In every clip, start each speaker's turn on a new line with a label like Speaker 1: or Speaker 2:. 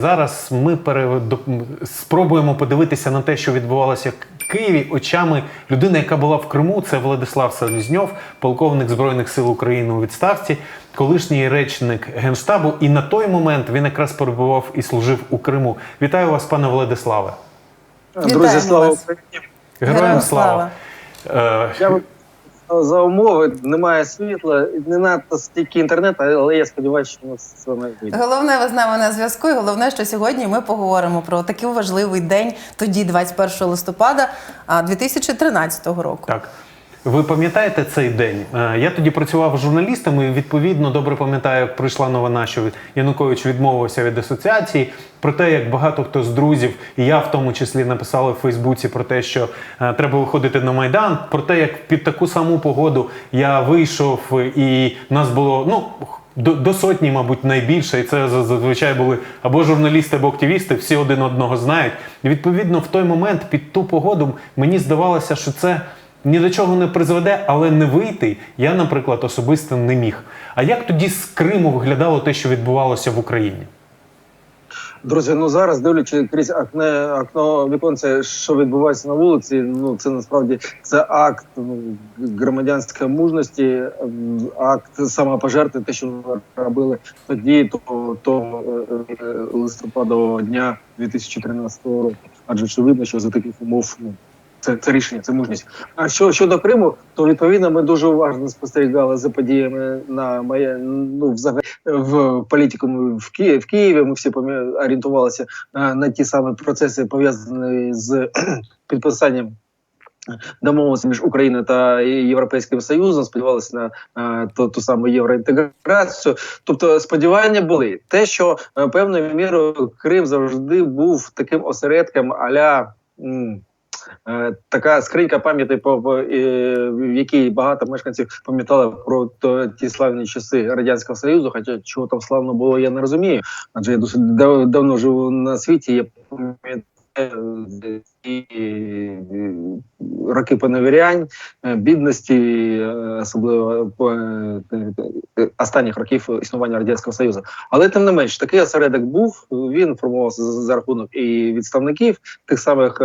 Speaker 1: Зараз ми пере... спробуємо подивитися на те, що відбувалося в Києві, очами людини, яка була в Криму. Це Владислав Селезньов, полковник Збройних сил України у відставці, колишній речник Генштабу. І на той момент він якраз перебував і служив у Криму. Вітаю вас, пане Владиславе.
Speaker 2: Друзі, слава. Україні!
Speaker 1: Героям
Speaker 3: Героям
Speaker 1: слава!
Speaker 2: За умови. Немає світла, не надто стільки інтернету, але я сподіваюся, що у нас все вийде.
Speaker 3: Головне, ви з нами на зв'язку. І головне, що сьогодні ми поговоримо про такий важливий день, тоді, 21 листопада а, 2013 року.
Speaker 1: Так. Ви пам'ятаєте цей день? Е, Я тоді працював журналістом і відповідно добре пам'ятаю, прийшла новина, що Янукович відмовився від асоціації. Про те, як багато хто з друзів, і я в тому числі написали в Фейсбуці про те, що е, треба виходити на майдан. Про те, як під таку саму погоду я вийшов, і нас було ну. До, до сотні, мабуть, найбільше, і це зазвичай були або журналісти, або активісти, всі один одного знають. І відповідно, в той момент під ту погоду мені здавалося, що це ні до чого не призведе, але не вийти я, наприклад, особисто не міг. А як тоді з Криму виглядало те, що відбувалося в Україні?
Speaker 2: Друзі, ну зараз дивлячись крізь окне, окно віконце, що відбувається на вулиці. Ну це насправді це акт ну, громадянської мужності, акт самопожертви, те, що ми робили тоді, то, то е, е, листопадового дня 2013 року. Адже очевидно, що за таких умов ну, це, це рішення, це мужність. А що щодо Криму, то відповідно ми дуже уважно спостерігали за подіями на моє ну взагалі в політикуму в Києві. В Києві ми всі орієнтувалися на, на ті самі процеси, пов'язані з підписанням. Домовленості між Україною та Європейським Союзом сподівалися на е, ту, ту саму євроінтеграцію. Тобто сподівання були те, що е, певною мірою Крим завжди був таким осередком аля. Е, така скринька пам'яті, е, в якій багато мешканців пам'ятали про то, ті славні часи радянського союзу. Хоча чого там славно було, я не розумію. Адже я досить дав- давно живу на світі. Я пам'ятаю е, роки поневірянь, е, бідності, е, особливо е, останніх років існування радянського союзу. Але тим не менш, такий осередок був. Він формувався за, рахунок і відставників тих самих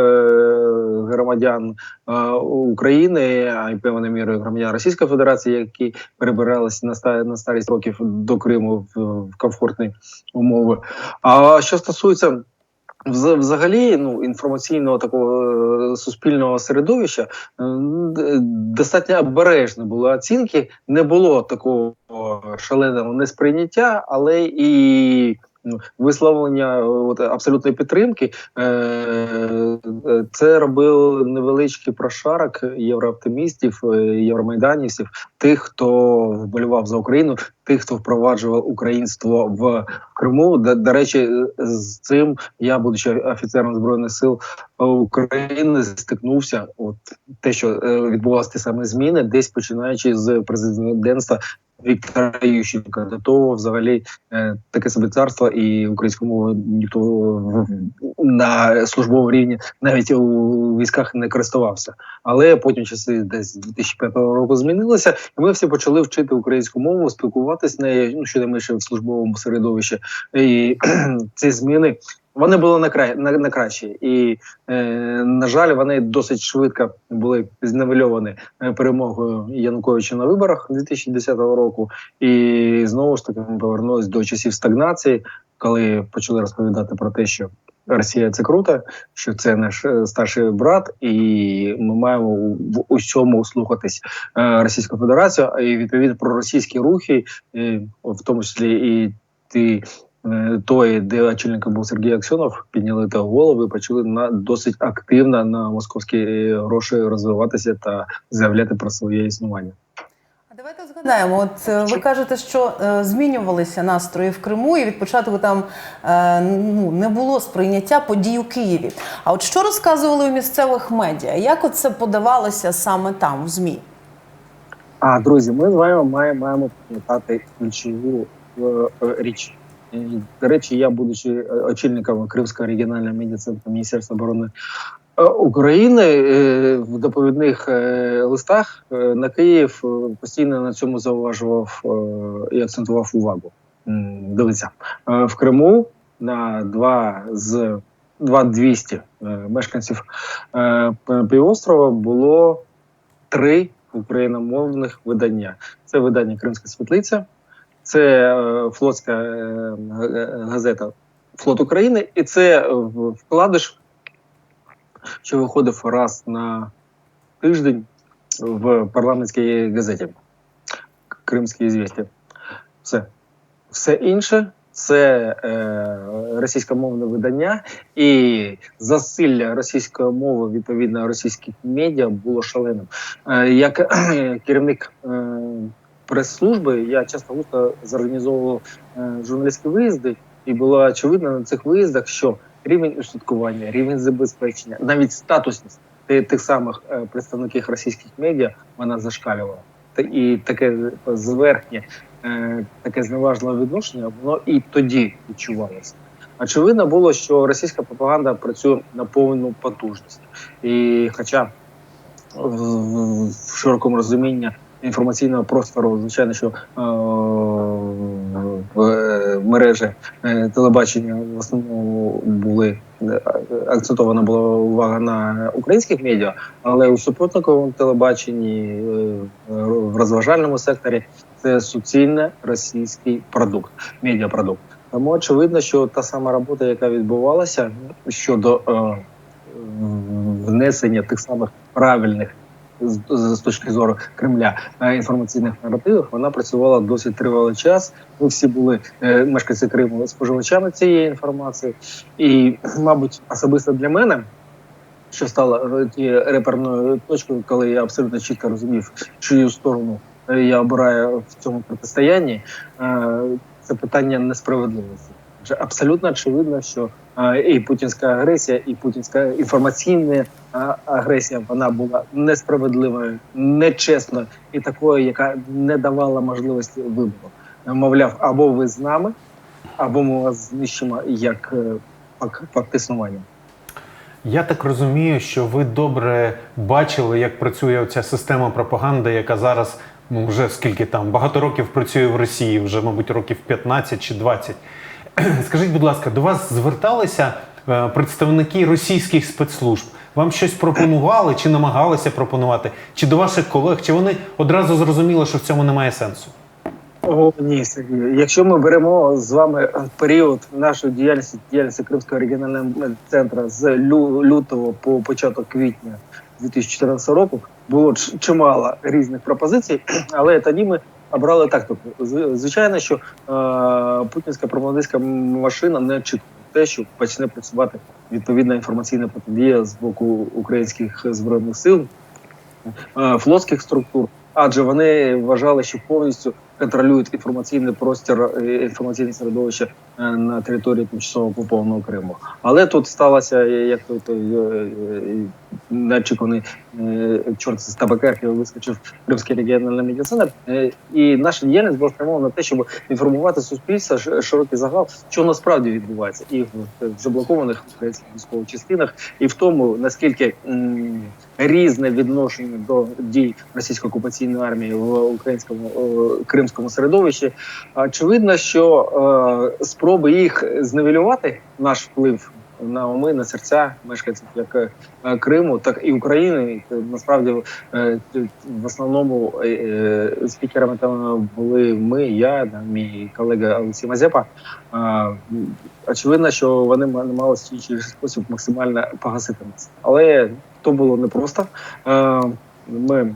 Speaker 2: громадян України, а й певною мірою громадян Російської Федерації, які перебиралися на ста- на старість років до Криму в, комфортні умови. А що стосується Взагалі, ну інформаційного такого е, суспільного середовища е, достатньо обережно були оцінки. Не було такого шаленого несприйняття, але і висловлення е, от, абсолютної підтримки. Е, е, Це робив невеличкий прошарок єврооптимістів, євромайданівців, тих, хто вболівав за Україну, тих, хто впроваджував українство в Криму. До, речі, з цим я, будучи офіцером збройних сил України, стикнувся. От те, що відбувалися ті саме зміни, десь починаючи з президентства Віктора Ющенка. До того, взагалі, е, таке собі царство і українською мовою ніхто на службовому рівні навіть у військах не користувався. Але потім часи десь з 2005 року змінилися, і ми всі почали вчити українську мову, спілкуватись нею, ну що менше в службовому середовищі. І ці зміни вони були на край на, на краще, і е, на жаль, вони досить швидко були зневельовані е, перемогою Януковича на виборах 2010 року. І знову ж таки ми повернулися до часів стагнації, коли почали розповідати про те, що Росія це круто, що це наш е, старший брат, і ми маємо в усьому слухатись е, Російську Федерацію, і відповідно про російські рухи, в тому числі і ті. Е, Той, де очільником був Сергій Аксьонов, підняли та голови, і почали на досить активно на московські гроші розвиватися та заявляти про своє існування.
Speaker 3: Давайте згадаємо. От е, ви кажете, що е, змінювалися настрої в Криму, і від початку там е, ну, не було сприйняття подій у Києві. А от що розказували у місцевих медіа? Як це подавалося саме там, в ЗМІ?
Speaker 2: А друзі, ми з вами маємо, маємо пам'ятати ключову е, річ. До речі, я, будучи е, очільником Кримського регіонального медіа-центру Міністерства оборони е, України, е, в доповідних листах на Київ постійно на цьому зауважував і акцентував увагу. Е, в Криму на два з 2200 е, мешканців півострова було три україномовних видання. Це видання Кримська світлиця, це е, флотська е, газета Флот України, і це е, вкладиш, що виходив раз на тиждень в парламентській газеті Кримські звісті. Все. Все інше це е, російськомовне видання, і засилля російської мови відповідно російських медіа було шаленим. Е, як е, керівник е, прес-служби, я часто густо зорганізовував е, журналістські виїзди, і було очевидно на цих виїздах, що рівень устаткування, рівень забезпечення, навіть статусність тих самих е, представників російських медіа вона зашкалювала. І таке зверхнє, е, таке зневажливе відношення, воно і тоді відчувалося. Очевидно було, що російська пропаганда працює на повну потужність. І хоча в широкому розумінні інформаційного простору, звичайно, що е, в е, мережі е, телебачення в основному були акцентована була увага на українських медіа, але у супутниковому телебаченні в розважальному секторі це суцільно російський продукт, медіапродукт. Тому очевидно, що та сама робота, яка відбувалася щодо е, внесення тих самих правильних з, з точки зору Кремля інформаційних наративів, вона працювала досить тривалий час. Ми всі були е, мешканці Криму споживачами цієї інформації, і, мабуть, особисто для мене. Що стало е, реперною точкою, коли я абсолютно чітко розумів, чию сторону е, я обираю в цьому протистоянні, це питання несправедливості. Абсолютно очевидно, що і путінська агресія, і путінська інформаційна агресія вона була несправедливою, нечесною і такою, яка не давала можливості вибору. Мовляв, або ви з нами, або ми вас знищимо як е, фак- факт існування.
Speaker 1: Я так розумію, що ви добре бачили, як працює оця система пропаганди, яка зараз ну, вже скільки там багато років працює в Росії, вже, мабуть, років 15 чи 20. Скажіть, будь ласка, до вас зверталися е, представники російських спецслужб? Вам щось пропонували чи намагалися пропонувати? Чи до ваших колег? Чи вони одразу зрозуміли, що в цьому немає сенсу?
Speaker 2: О, ні, Сергію. Якщо ми беремо з вами період нашої діяльності, діяльності Кримського регіонального центру з лю- лютого по початок квітня 2014 року, було чимало різних пропозицій, але тоді ми обрали так. З- Звичайно, що е, путінська пропагандистська машина не очікувала те, що почне працювати відповідна інформаційна протидія з боку українських збройних сил, е, флотських структур, адже вони вважали, що повністю контролюють інформаційний простір, е, інформаційне середовище на території тимчасово окупованого Криму. Але тут сталося, е, як той, той е, е, е, чорт з табакерки вискочив Кримський регіональний. Е, І наша діяльність була спрямована на те, щоб інформувати суспільство, широкий загал, що насправді відбувається, і в заблокованих українських військових частинах, і в тому наскільки різне відношення до дій російської окупаційної армії в українському е, кримському середовищі. Очевидно, що е, спроби їх зневелювати наш вплив на уми, на серця мешканців як е, Криму, так і України. Е, Насправді е, в основному спікерами там були ми, я, мій колега Олексій Мазепа. Очевидно, що вони ма- намагалися чи- спосіб максимально погасити нас. Але то було непросто. Ми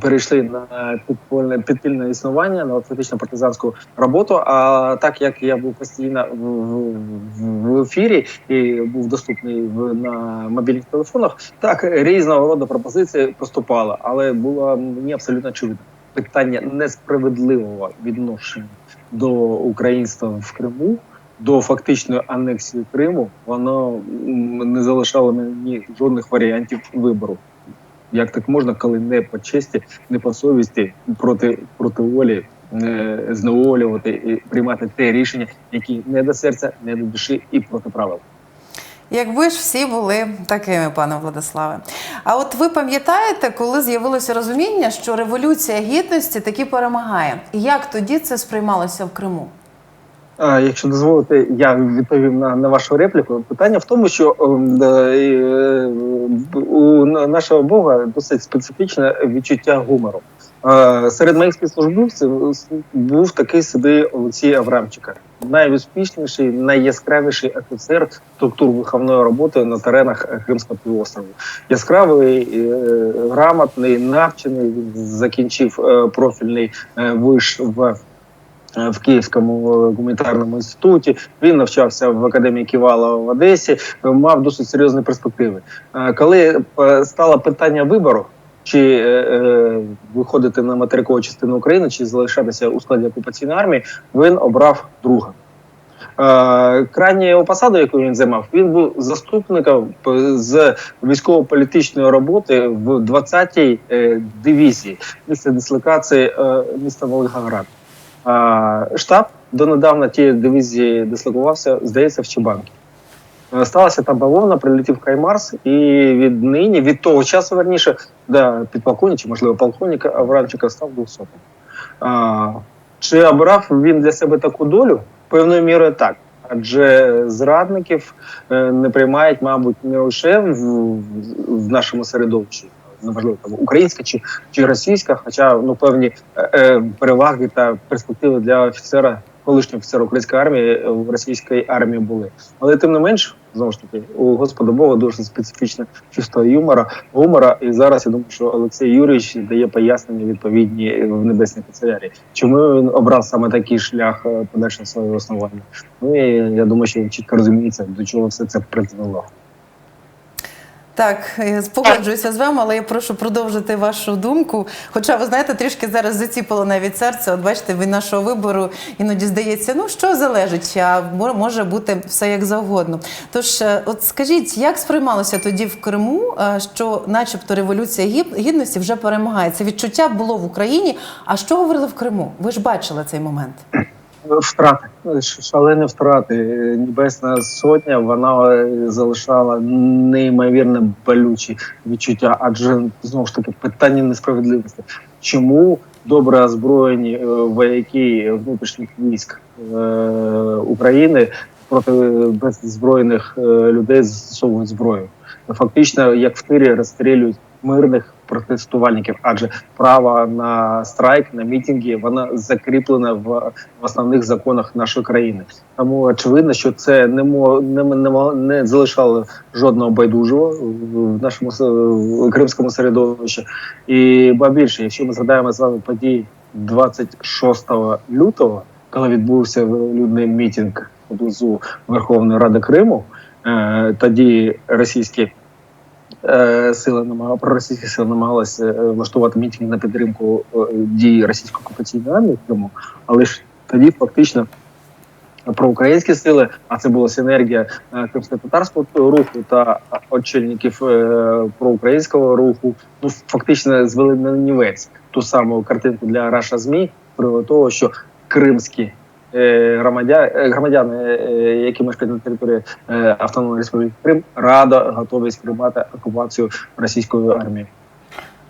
Speaker 2: перейшли на підпільне, підпільне існування, на фактично партизанську роботу. А так як я був постійно в, в, в ефірі і був доступний в, на мобільних телефонах, так різного роду пропозиції поступали, але було мені абсолютно очевидно питання несправедливого відношення до українства в Криму. До фактичної анексії Криму воно не залишало мені жодних варіантів вибору. Як так можна, коли не по честі, не по совісті, проти, проти волі е, зневолювати і приймати те рішення, які не до серця, не до душі і проти правил.
Speaker 3: Якби ж всі були такими, пане Владиславе. А от ви пам'ятаєте, коли з'явилося розуміння, що революція гідності таки перемагає? І як тоді це сприймалося в Криму?
Speaker 2: Якщо дозволите, я відповім на, на вашу репліку. Питання в тому, що ем, е, у нашого Бога досить специфічне відчуття гумору. Е, Серед моїх спецслужбовців був такий собі Олексій Аврамчика, найуспішніший, найяскравіший офіцер структур виховної роботи на теренах Кримського півострову. Яскравий, е, грамотний, навчений. Закінчив е, профільний е, виш в е, в Київському е, гуманітарному інституті. Він навчався в академії Ківала в Одесі, е, мав досить серйозні перспективи. Е, Коли е, стало питання вибору, чи е, е, виходити на материкову частину України, чи залишатися у складі окупаційної армії, він обрав друга. Е, Крайня його посаду, яку він займав, він був заступником з військово-політичної роботи в 20-й е, дивізії місце дислокації е, міста Волгоград. Штаб донедавна тієї дивізії дислокувався, здається, в Чебанки. Е, Сталася там бавовна, прилетів Хаймарс, і віднині, від того часу, верніше, да, підполковник, чи можливо полковник Аврамчика став 200. А, чи обрав він для себе таку долю? Певною мірою так. Адже зрадників е, не приймають, мабуть, не лише в, в нашому середовищі, неважливо там українська чи, чи російська, хоча ну певні е, е, переваги та перспективи для офіцера, колишнього офіцера української армії е, в російській армії були. Але тим не менш, знову ж таки, у Господа Бога дуже специфічне чувство юмора, гумора. І зараз я думаю, що Олексій Юрійович дає пояснення відповідні в небесній канцелярії. Чому він обрав саме такий шлях е, подальшого свого основання? Ну і я думаю, що він чітко розуміється, до чого все це призвело.
Speaker 3: Так, е, погоджуюся з вами, але я прошу продовжити вашу думку. Хоча ви знаєте, трішки зараз заціпило навіть серце. От бачите, від нашого вибору іноді здається, ну що залежить, а мо- може бути все як завгодно. Тож, е, от скажіть, як сприймалося тоді в Криму, е, що, начебто, революція Гід- гідності вже перемагає? Це відчуття було в Україні. А що говорили в Криму? Ви ж бачили цей момент?
Speaker 2: Втрати, шалені втрати. Небесна сотня вона е, залишала неймовірно болючі відчуття, адже знову ж таки питання несправедливості. Чому добре озброєні е, вояки внутрішніх військ е, України проти беззбройних е, людей застосовують зброю? Фактично, як в тирі розстрілюють мирних протестувальників, адже право на страйк, на мітинги, вона закріплена в в основних законах нашої країни. Тому очевидно, що це не мо не, не, не залишало жодного байдужого в нашому кримському середовищі. І ба більше, якщо ми згадаємо з вами події 26 лютого, коли відбувся людний мітинг поблизу Верховної Ради Криму, е, тоді російські сили намагали проросійські сили намагалися е, влаштувати мітинг на підтримку е, дій російської окупаційної армії в Криму, але ж тоді фактично проукраїнські сили, а це була синергія е, кримсько-татарського руху та очільників е, проукраїнського руху. Ну фактично звели на нівець ту саму картинку для Раша ЗМІ про того, що кримські е, громадяни, громадяни, е, які мешкають на території е, Автономної Республіки Крим, радо готові сприймати окупацію російської армії.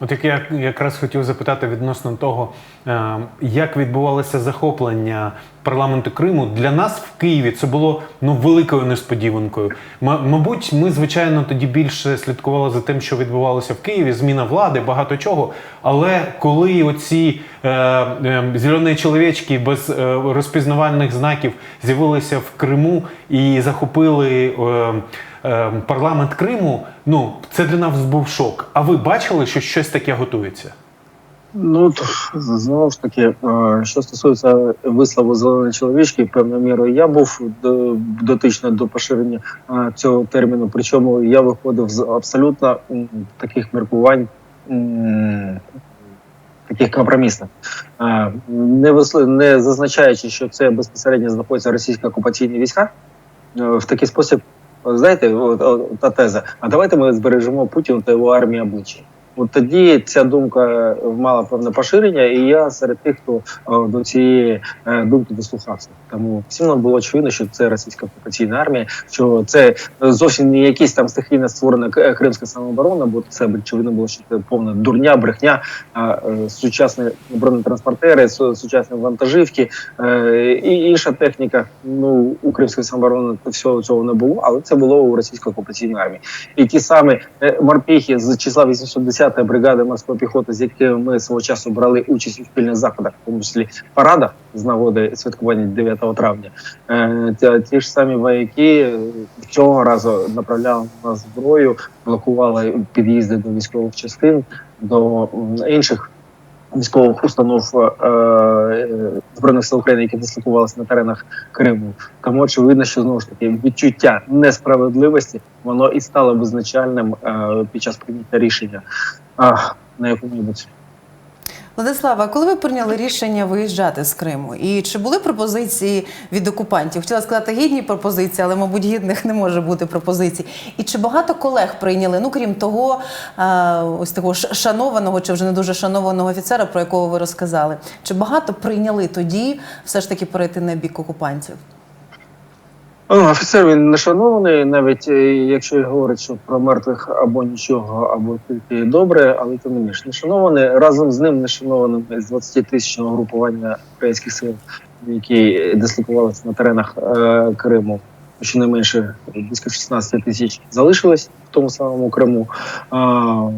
Speaker 1: От як я якраз хотів запитати відносно того, е, як відбувалося захоплення парламенту Криму для нас в Києві це було ну великою несподіванкою. Мабуть, ми звичайно тоді більше слідкували за тим, що відбувалося в Києві, зміна влади, багато чого. Але коли оці е, е, зелені чоловічки без е, розпізнавальних знаків з'явилися в Криму і захопили. Е, е, парламент Криму, ну це для нас був шок. А ви бачили, що щось таке готується?
Speaker 2: Ну то, знову ж таки, е, що стосується вислову зеленої чоловічки, певною мірою я був до- дотично до поширення е, цього терміну. Причому я виходив з абсолютно таких міркувань. Таких компромісних, не не зазначаючи, що це безпосередньо знаходяться російські окупаційні війська, в такий спосіб, знаєте, от, от, та теза. А давайте ми збережемо Путіна та його армію обличчя. От тоді ця думка мала певне поширення, і я серед тих, хто е, до цієї е, думки дослухався. Тому всім нам було очевидно, що це російська окупаційна армія, що це е, зовсім не якісь там стихійно створена кримська самооборона, бо це очевидно було, що це повна дурня, брехня, е, сучасні бронетранспортери, сучасні вантажівки е, і інша техніка. Ну у кримської самооборони всього цього не було, але це було у російської окупаційної армії. І ті самі е, морпіхи з числа 810-ї бригади морської піхоти, з якими ми свого часу брали участь у спільних заходах, в тому числі парадах з нагоди святкування 9 травня. Е, ті, ж самі вояки цього разу направляли на зброю, блокували під'їзди до військових частин, до інших. Військових установ е, е, збройних сил України, які дислокувалися на теренах Криму, тому очевидно, що знову ж таки відчуття несправедливості воно і стало визначальним е, під час прийняття рішення. На якому-небудь
Speaker 3: Владислава, коли ви прийняли рішення виїжджати з Криму? І чи були пропозиції від окупантів? Хотіла сказати гідні пропозиції, але, мабуть, гідних не може бути пропозицій. І чи багато колег прийняли? Ну, крім того, ось того шанованого чи вже не дуже шанованого офіцера, про якого ви розказали. Чи багато прийняли тоді все ж таки перейти на бік окупантів?
Speaker 2: Ну, Офіцер він не шанований, навіть е, якщо говорить, що про мертвих або нічого, або тільки добре, але тим не менш не шанований. Разом з ним не шанованим з 20 тисячного групування українських сил, які дислокувалися на теренах е, Криму. Щонайменше близько 16 тисяч залишилось в тому самому Криму. А,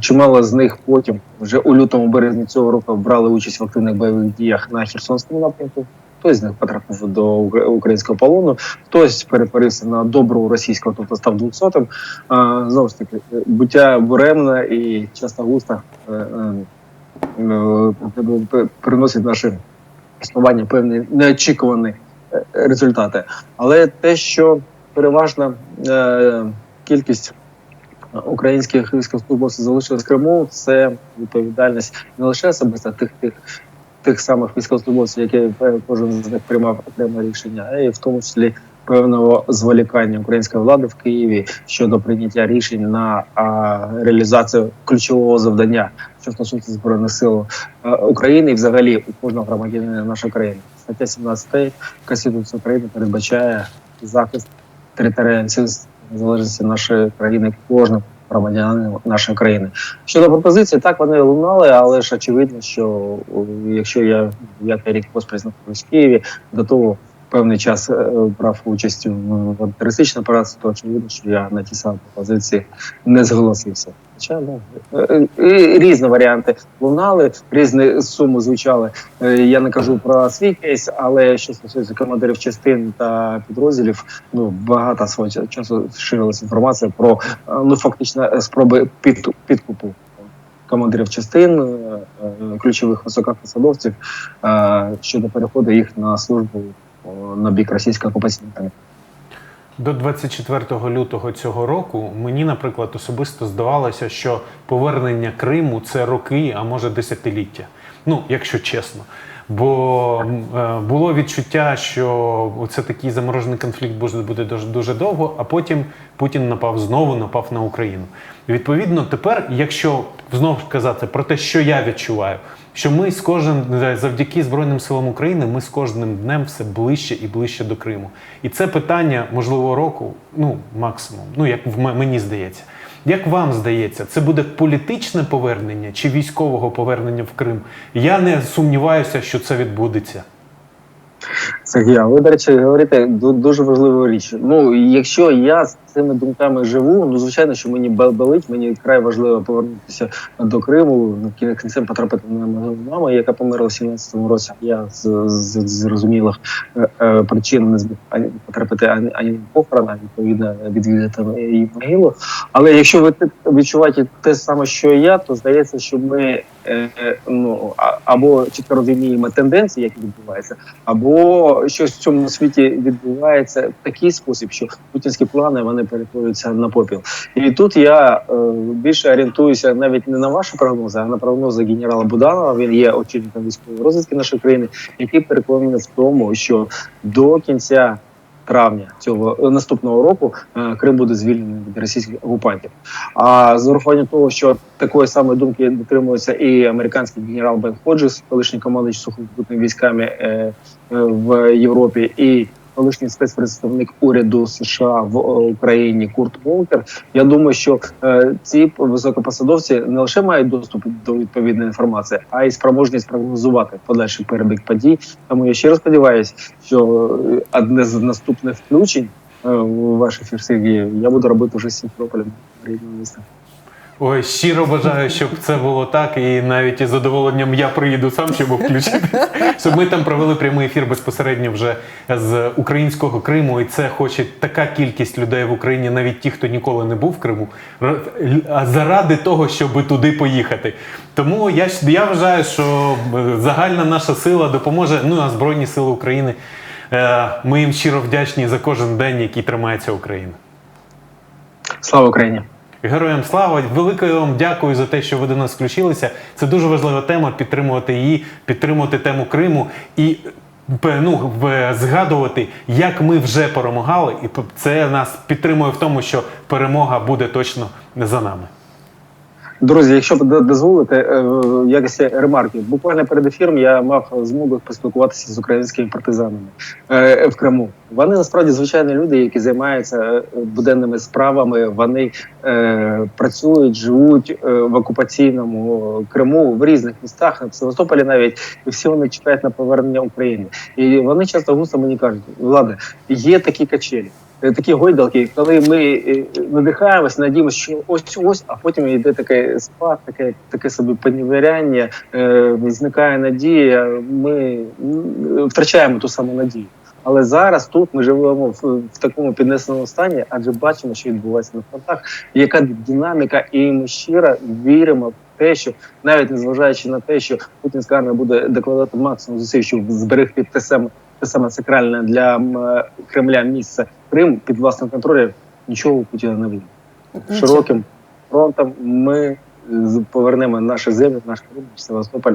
Speaker 2: Чимало з них потім, вже у лютому березні цього року, брали участь в активних бойових діях на Херсонському напрямку. Хтось з них потрапив до українського полону, хтось перетворився на добру російського, тобто став 200-м. Знову ж таки, буття буремне і часто густо е, е, е, приносить наше існування певні неочікувані результати. Але те, що переважна кількість українських військовослужбовців залишилась в Криму, це відповідальність не лише особисто тих тих. Тих самих військовослужбовців, які е, кожен з них приймав окреме рішення, і в тому числі певного зволікання української влади в Києві щодо прийняття рішень на реалізацію ключового завдання, що стосується збройних сил е, України і взагалі у кожного громадянина нашої країни. Стаття 17 Конституції України передбачає захист територіальної незалежності нашої країни кожним громадянином нашої країни. Щодо пропозиції, так вони лунали, але ж очевидно, що якщо я дев'ятий рік поспіль знаходжусь в Києві, до того певний час е, брав участь в терористичній операції, то очевидно, що я на ті самі пропозиції не зголосився. Ну, е, е, різні варіанти лунали, різні суми звучали. Е, Я не кажу про свій кейс, але що стосується командирів частин та підрозділів, ну багато свого часу ширилася інформація про ну фактично спроби під, підкупу командирів частин, ключових високопосадовців щодо переходу їх на службу на бік російської окупаційної.
Speaker 1: До 24 лютого цього року мені, наприклад, особисто здавалося, що повернення Криму це роки, а може десятиліття. Ну, якщо чесно. Бо е, було відчуття, що це такий заморожений конфлікт буде- дуже, дуже довго, а потім Путін напав знову, напав на Україну. Відповідно, тепер, якщо знову казати про те, що я відчуваю, що ми з кожним завдяки Збройним силам України, ми з кожним днем все ближче і ближче до Криму. І це питання можливо року, ну максимум, ну як в мені здається. Як вам здається, це буде політичне повернення чи військового повернення в Крим? Я не сумніваюся, що це відбудеться.
Speaker 2: Сергій, а ви, до речі, говорите ду- дуже важливу річ. Ну, якщо я з цими думками живу, ну звичайно, що мені болить, мені край важливо повернутися до Криму, на кінцем потрапити на могилу мами, яка померла в 17-му році. Я з, з, зрозумілих е, е, причин не зміг ані потрапити ані, ані на похорон, ані відповідно відвідати її могилу. Але якщо ви те- відчуваєте те саме, що я, то здається, що ми е, е, ну або чітко розуміємо тенденції, які відбуваються, або щось в цьому світі відбувається в такий спосіб, що путінські плани вони перетворюються на попіл. І тут я е, більше орієнтуюся навіть не на ваші прогнози, а на прогнози генерала Буданова. Він є очільником військової розвідки нашої країни, який переконаний в тому, що до кінця травня цього е, наступного року е, Крим буде звільнений від російських окупантів. А з урахуванням того, що такої самої думки дотримується і американський генерал Бен Ходжес, колишній командуючий сухопутними військами е, в Європі, і колишній спецпредставник уряду США в е, Україні Курт Волкер. Я думаю, що е, ці високопосадовці не лише мають доступ до відповідної інформації, а й спроможність прогнозувати подальший перебіг подій. Тому я щиро сподіваюся, що одне з наступних включень е, в ваш ефір Сергію я буду робити вже з Сімферополем рідного міста.
Speaker 1: Ой, щиро бажаю, щоб це було так, і навіть із задоволенням я приїду сам, щоб включити, щоб ми там провели прямий ефір безпосередньо вже з українського Криму. І це хоче така кількість людей в Україні, навіть ті, хто ніколи не був в Криму, заради того, щоб туди поїхати. Тому я я вважаю, що е, загальна наша сила допоможе. Ну а Збройні Сили України. е, Ми їм щиро вдячні за кожен день, який тримається Україна.
Speaker 2: Слава Україні!
Speaker 1: Героям слава! Велике вам дякую за те, що ви до нас включилися. Це дуже важлива тема підтримувати її, підтримувати тему Криму і ну, згадувати, як ми вже перемагали, і це нас підтримує в тому, що перемога буде точно за нами.
Speaker 2: Друзі, якщо дозволите, е, якості ремарки, буквально перед ефіром я мав змогу поспілкуватися з українськими партизанами е, в Криму. Вони насправді звичайні люди, які займаються е, буденними справами. Вони працюють, живуть в окупаційному Криму в різних містах, в Севастополі навіть і всі вони чекають на повернення України. І вони часто густо мені кажуть, влада, є такі качелі. Е, Такі гойдалки, коли ми е, надихаємось, надіємося, що ось ось, а потім йде таке спад, таке таке собі понівіряння, е, зникає надія. Ми втрачаємо ту саму надію. Але зараз тут ми живемо в, в такому піднесеному стані, адже бачимо, що відбувається на фронтах, яка динаміка, і ми щиро віримо в те, що навіть незважаючи на те, що путінська армія буде докладати максимум зусиль, щоб зберегти те саме те саме сакральне для Кремля місце Крим під власним контролем, нічого у Путіна не вийде. Широким фронтом ми повернемо наші землі, наш Крим, Севастополь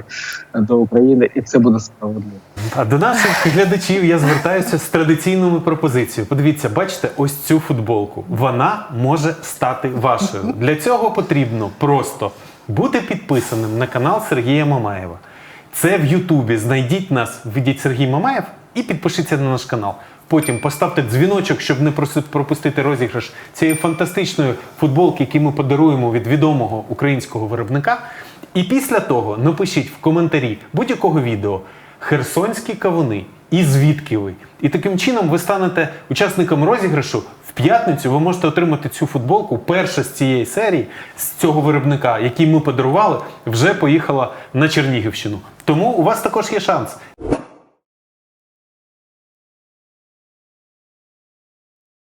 Speaker 2: до України, і це буде справедливо.
Speaker 1: А до наших глядачів я звертаюся з традиційною пропозицією. Подивіться, бачите, ось цю футболку. Вона може стати вашою. Для цього потрібно просто бути підписаним на канал Сергія Мамаєва. Це в Ютубі. Знайдіть нас, введіть Сергій Мамаєв і підпишіться на наш канал. Потім поставте дзвіночок, щоб не пропустити розіграш цієї фантастичної футболки, яку ми подаруємо від відомого українського виробника. І після того напишіть в коментарі будь-якого відео Херсонські кавуни і звідки ви. І таким чином ви станете учасником розіграшу. В п'ятницю ви можете отримати цю футболку. Перша з цієї серії, з цього виробника, який ми подарували, вже поїхала на Чернігівщину. Тому у вас також є шанс.